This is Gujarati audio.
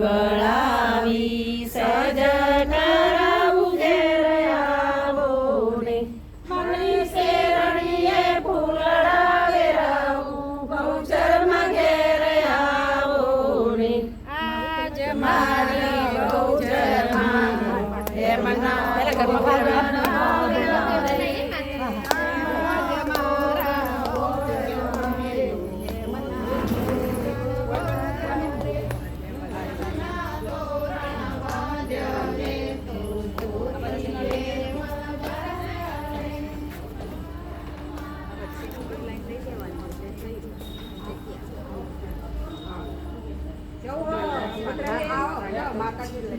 વળાવી સજન રાવું ઘેર આવો ને મણી શેરણીએ ફૂલડાવે રાવું ગૌચરમાં ઘેર આવો ને આજ મારી ગૌચરમાં એમના マカキで。